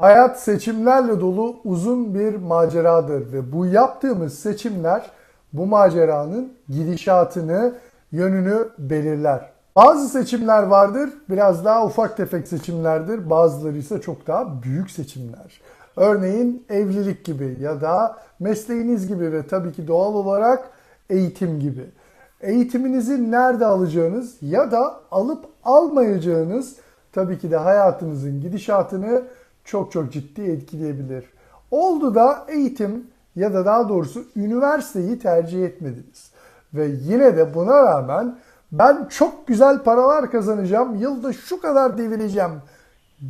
Hayat seçimlerle dolu uzun bir maceradır ve bu yaptığımız seçimler bu maceranın gidişatını, yönünü belirler. Bazı seçimler vardır, biraz daha ufak tefek seçimlerdir. Bazıları ise çok daha büyük seçimler. Örneğin evlilik gibi ya da mesleğiniz gibi ve tabii ki doğal olarak eğitim gibi. Eğitiminizi nerede alacağınız ya da alıp almayacağınız tabii ki de hayatınızın gidişatını çok çok ciddi etkileyebilir. Oldu da eğitim ya da daha doğrusu üniversiteyi tercih etmediniz. Ve yine de buna rağmen ben çok güzel paralar kazanacağım, yılda şu kadar devireceğim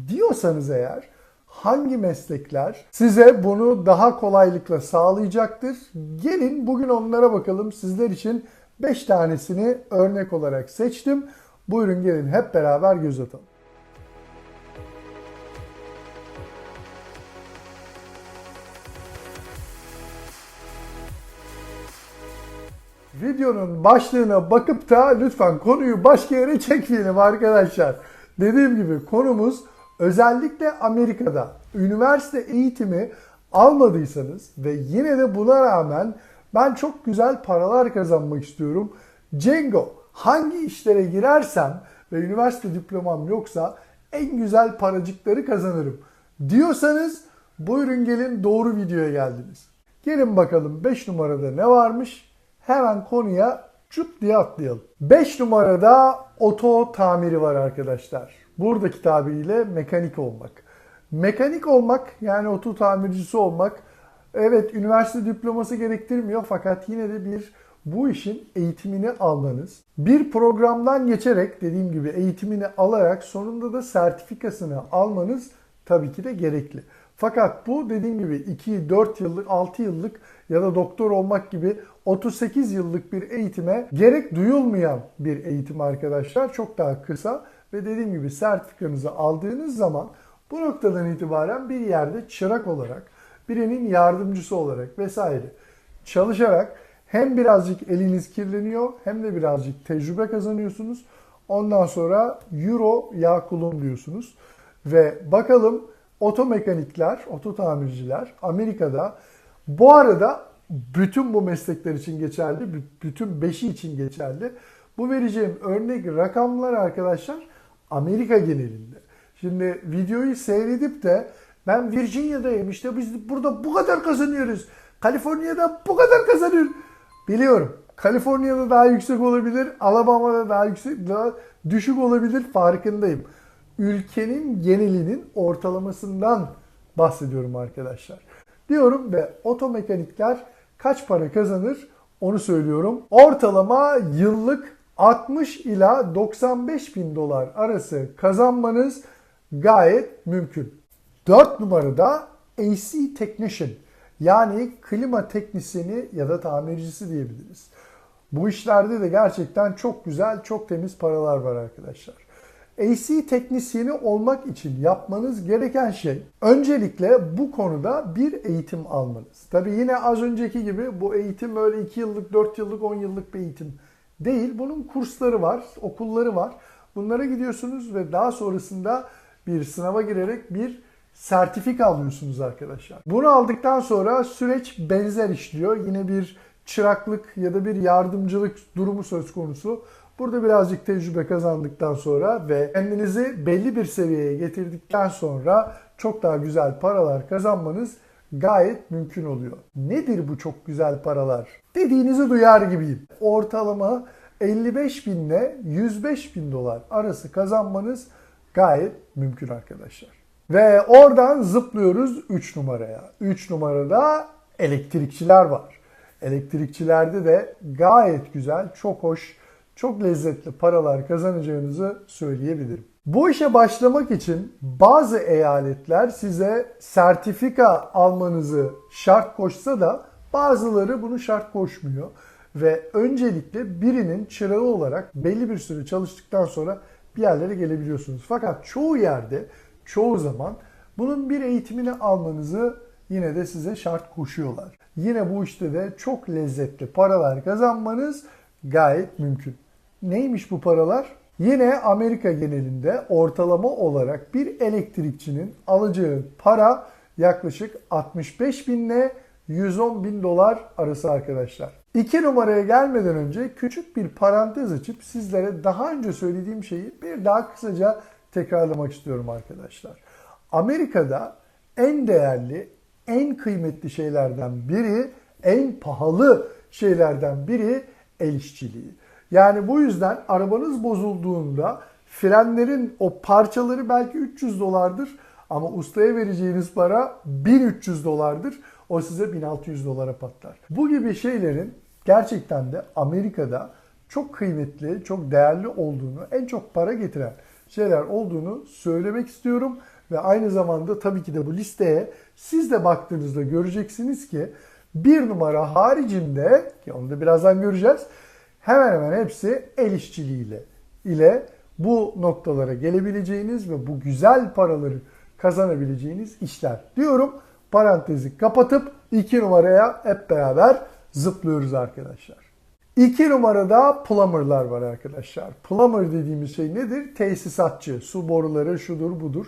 diyorsanız eğer hangi meslekler size bunu daha kolaylıkla sağlayacaktır? Gelin bugün onlara bakalım. Sizler için 5 tanesini örnek olarak seçtim. Buyurun gelin hep beraber göz atalım. Videonun başlığına bakıp da lütfen konuyu başka yere çekmeyelim arkadaşlar. Dediğim gibi konumuz özellikle Amerika'da üniversite eğitimi almadıysanız ve yine de buna rağmen ben çok güzel paralar kazanmak istiyorum. Cengo hangi işlere girersem ve üniversite diplomam yoksa en güzel paracıkları kazanırım diyorsanız buyurun gelin doğru videoya geldiniz. Gelin bakalım 5 numarada ne varmış? Hemen konuya çut diye atlayalım. 5 numarada oto tamiri var arkadaşlar. Buradaki tabiriyle mekanik olmak. Mekanik olmak yani oto tamircisi olmak evet üniversite diploması gerektirmiyor fakat yine de bir bu işin eğitimini almanız, bir programdan geçerek dediğim gibi eğitimini alarak sonunda da sertifikasını almanız tabii ki de gerekli. Fakat bu dediğim gibi 2, 4 yıllık, 6 yıllık ya da doktor olmak gibi 38 yıllık bir eğitime gerek duyulmayan bir eğitim arkadaşlar. Çok daha kısa ve dediğim gibi sertifikanızı aldığınız zaman bu noktadan itibaren bir yerde çırak olarak, birinin yardımcısı olarak vesaire çalışarak hem birazcık eliniz kirleniyor hem de birazcık tecrübe kazanıyorsunuz. Ondan sonra euro yağ kulum diyorsunuz. Ve bakalım otomekanikler, oto tamirciler Amerika'da bu arada bütün bu meslekler için geçerli, bütün beşi için geçerli. Bu vereceğim örnek rakamlar arkadaşlar Amerika genelinde. Şimdi videoyu seyredip de ben Virginia'dayım işte biz burada bu kadar kazanıyoruz. Kaliforniya'da bu kadar kazanıyor. Biliyorum. Kaliforniya'da daha yüksek olabilir. Alabama'da daha yüksek, daha düşük olabilir. Farkındayım. Ülkenin genelinin ortalamasından bahsediyorum arkadaşlar. Diyorum ve otomekanikler kaç para kazanır onu söylüyorum. Ortalama yıllık 60 ila 95 bin dolar arası kazanmanız gayet mümkün. 4 numarada AC Technician yani klima teknisyeni ya da tamircisi diyebiliriz. Bu işlerde de gerçekten çok güzel, çok temiz paralar var arkadaşlar. AC teknisyeni olmak için yapmanız gereken şey öncelikle bu konuda bir eğitim almanız. Tabi yine az önceki gibi bu eğitim öyle 2 yıllık, 4 yıllık, 10 yıllık bir eğitim değil. Bunun kursları var, okulları var. Bunlara gidiyorsunuz ve daha sonrasında bir sınava girerek bir sertifika alıyorsunuz arkadaşlar. Bunu aldıktan sonra süreç benzer işliyor. Yine bir çıraklık ya da bir yardımcılık durumu söz konusu. Burada birazcık tecrübe kazandıktan sonra ve kendinizi belli bir seviyeye getirdikten sonra çok daha güzel paralar kazanmanız gayet mümkün oluyor. Nedir bu çok güzel paralar? Dediğinizi duyar gibiyim. Ortalama 55 bin ile 105 bin dolar arası kazanmanız gayet mümkün arkadaşlar. Ve oradan zıplıyoruz 3 numaraya. 3 numarada elektrikçiler var. Elektrikçilerde de gayet güzel, çok hoş, çok lezzetli paralar kazanacağınızı söyleyebilirim. Bu işe başlamak için bazı eyaletler size sertifika almanızı şart koşsa da bazıları bunu şart koşmuyor. Ve öncelikle birinin çırağı olarak belli bir süre çalıştıktan sonra bir yerlere gelebiliyorsunuz. Fakat çoğu yerde, çoğu zaman bunun bir eğitimini almanızı yine de size şart koşuyorlar. Yine bu işte de çok lezzetli paralar kazanmanız gayet mümkün. Neymiş bu paralar? Yine Amerika genelinde ortalama olarak bir elektrikçinin alacağı para yaklaşık 65 bin ile 110 bin dolar arası arkadaşlar. İki numaraya gelmeden önce küçük bir parantez açıp sizlere daha önce söylediğim şeyi bir daha kısaca tekrarlamak istiyorum arkadaşlar. Amerika'da en değerli, en kıymetli şeylerden biri, en pahalı şeylerden biri el işçiliği. Yani bu yüzden arabanız bozulduğunda frenlerin o parçaları belki 300 dolardır ama ustaya vereceğiniz para 1300 dolardır. O size 1600 dolara patlar. Bu gibi şeylerin gerçekten de Amerika'da çok kıymetli, çok değerli olduğunu, en çok para getiren şeyler olduğunu söylemek istiyorum. Ve aynı zamanda tabii ki de bu listeye siz de baktığınızda göreceksiniz ki bir numara haricinde ki onu da birazdan göreceğiz. Hemen hemen hepsi el işçiliğiyle ile bu noktalara gelebileceğiniz ve bu güzel paraları kazanabileceğiniz işler diyorum. Parantezi kapatıp 2 numaraya hep beraber zıplıyoruz arkadaşlar. 2 numarada plumberlar var arkadaşlar. Plumber dediğimiz şey nedir? Tesisatçı, su boruları şudur budur.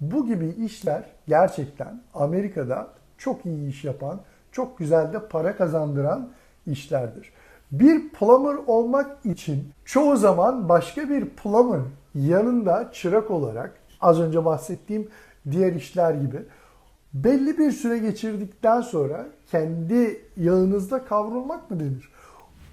Bu gibi işler gerçekten Amerika'da çok iyi iş yapan, çok güzel de para kazandıran işlerdir. Bir plumber olmak için çoğu zaman başka bir plumber yanında çırak olarak az önce bahsettiğim diğer işler gibi belli bir süre geçirdikten sonra kendi yağınızda kavrulmak mı denir?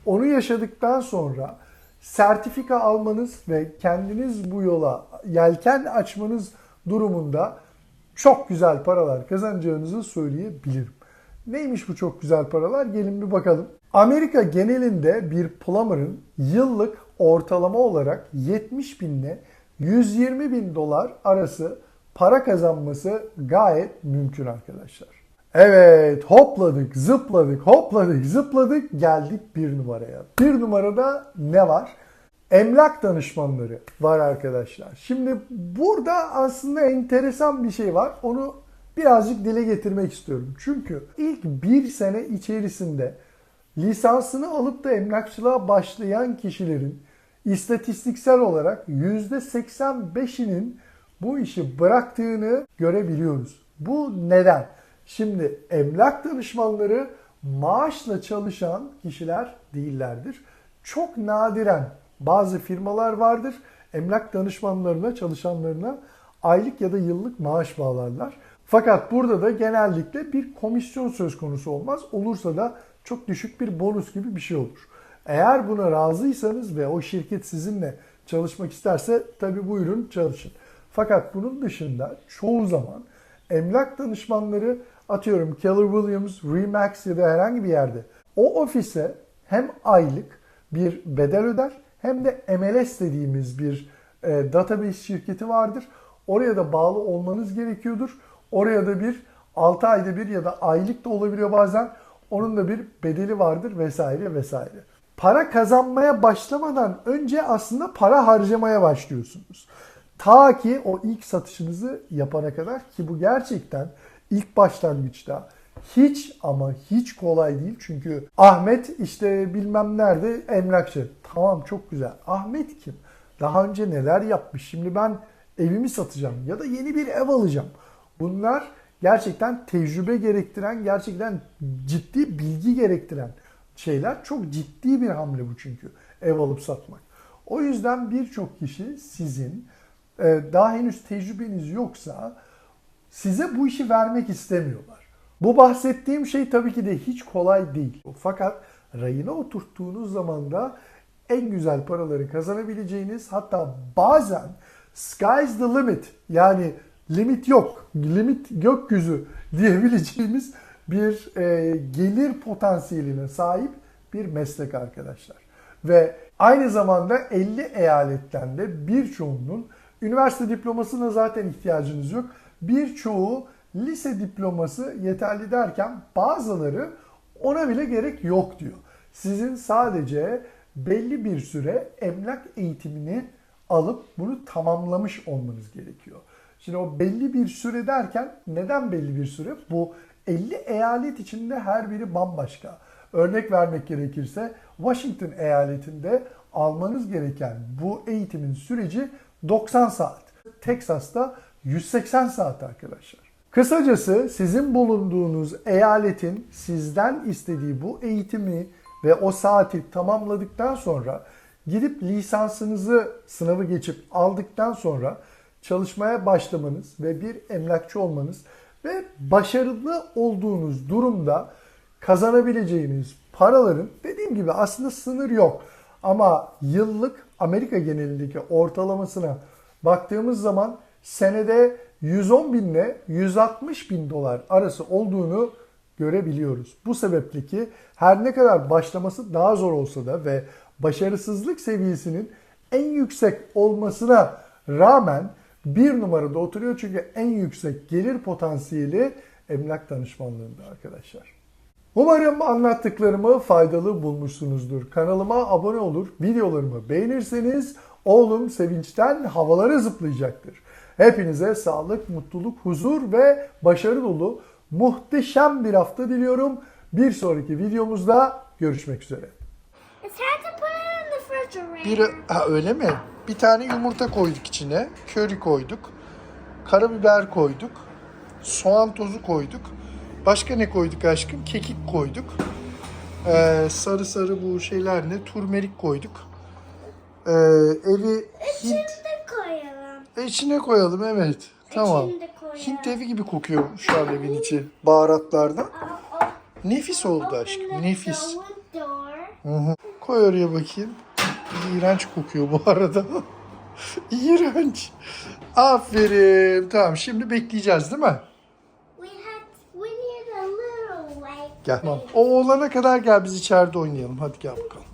Onu yaşadıktan sonra sertifika almanız ve kendiniz bu yola yelken açmanız durumunda çok güzel paralar kazanacağınızı söyleyebilirim. Neymiş bu çok güzel paralar? Gelin bir bakalım. Amerika genelinde bir plumber'ın yıllık ortalama olarak 70 bin ile 120 bin dolar arası para kazanması gayet mümkün arkadaşlar. Evet hopladık zıpladık hopladık zıpladık geldik bir numaraya. Bir numarada ne var? Emlak danışmanları var arkadaşlar. Şimdi burada aslında enteresan bir şey var. Onu birazcık dile getirmek istiyorum. Çünkü ilk bir sene içerisinde lisansını alıp da emlakçılığa başlayan kişilerin istatistiksel olarak %85'inin bu işi bıraktığını görebiliyoruz. Bu neden? Şimdi emlak danışmanları maaşla çalışan kişiler değillerdir. Çok nadiren bazı firmalar vardır. Emlak danışmanlarına, çalışanlarına aylık ya da yıllık maaş bağlarlar. Fakat burada da genellikle bir komisyon söz konusu olmaz. Olursa da çok düşük bir bonus gibi bir şey olur. Eğer buna razıysanız ve o şirket sizinle çalışmak isterse tabi buyurun çalışın. Fakat bunun dışında çoğu zaman emlak danışmanları atıyorum Keller Williams, Remax ya da herhangi bir yerde o ofise hem aylık bir bedel öder hem de MLS dediğimiz bir e, database şirketi vardır. Oraya da bağlı olmanız gerekiyordur. Oraya da bir 6 ayda bir ya da aylık da olabiliyor bazen. Onun da bir bedeli vardır vesaire vesaire. Para kazanmaya başlamadan önce aslında para harcamaya başlıyorsunuz. Ta ki o ilk satışınızı yapana kadar ki bu gerçekten ilk başlangıçta hiç ama hiç kolay değil. Çünkü Ahmet işte bilmem nerede emlakçı. Tamam çok güzel. Ahmet kim? Daha önce neler yapmış? Şimdi ben evimi satacağım ya da yeni bir ev alacağım. Bunlar gerçekten tecrübe gerektiren, gerçekten ciddi bilgi gerektiren şeyler. Çok ciddi bir hamle bu çünkü ev alıp satmak. O yüzden birçok kişi sizin e, daha henüz tecrübeniz yoksa size bu işi vermek istemiyorlar. Bu bahsettiğim şey tabii ki de hiç kolay değil. Fakat rayına oturttuğunuz zaman da en güzel paraları kazanabileceğiniz hatta bazen sky's the limit yani limit yok, limit gökyüzü diyebileceğimiz bir e, gelir potansiyeline sahip bir meslek arkadaşlar. Ve aynı zamanda 50 eyaletten de birçoğunun üniversite diplomasına zaten ihtiyacınız yok. Birçoğu lise diploması yeterli derken bazıları ona bile gerek yok diyor. Sizin sadece belli bir süre emlak eğitimini alıp bunu tamamlamış olmanız gerekiyor. Şimdi o belli bir süre derken neden belli bir süre? Bu 50 eyalet içinde her biri bambaşka. Örnek vermek gerekirse Washington eyaletinde almanız gereken bu eğitimin süreci 90 saat. Texas'ta 180 saat arkadaşlar. Kısacası sizin bulunduğunuz eyaletin sizden istediği bu eğitimi ve o saati tamamladıktan sonra gidip lisansınızı sınavı geçip aldıktan sonra çalışmaya başlamanız ve bir emlakçı olmanız ve başarılı olduğunuz durumda kazanabileceğiniz paraların dediğim gibi aslında sınır yok. Ama yıllık Amerika genelindeki ortalamasına baktığımız zaman senede 110 bin ile 160 bin dolar arası olduğunu görebiliyoruz. Bu sebeple ki her ne kadar başlaması daha zor olsa da ve başarısızlık seviyesinin en yüksek olmasına rağmen bir numarada oturuyor çünkü en yüksek gelir potansiyeli emlak danışmanlığında arkadaşlar. Umarım anlattıklarımı faydalı bulmuşsunuzdur. Kanalıma abone olur, videolarımı beğenirseniz oğlum sevinçten havalara zıplayacaktır. Hepinize sağlık, mutluluk, huzur ve başarı dolu muhteşem bir hafta diliyorum. Bir sonraki videomuzda görüşmek üzere. It's hard to put it in the refrigerator. Bir ha, öyle mi? Bir tane yumurta koyduk içine. Köri koyduk. Karabiber koyduk. Soğan tozu koyduk. Başka ne koyduk aşkım? Kekik koyduk. Ee, sarı sarı bu şeyler ne? Turmerik koyduk. Ee, evi Hint İçinde koyalım. e, içine koyalım evet. Tamam. İçinde koyalım. Hint evi gibi kokuyor şu an evin içi. Baharatlardan. Nefis oldu aşkım. Nefis. Hı hı. Koy oraya bakayım. İğrenç kokuyor bu arada. İğrenç. Aferin. Tamam şimdi bekleyeceğiz değil mi? Gel. Tamam. O olana kadar gel biz içeride oynayalım. Hadi gel bakalım.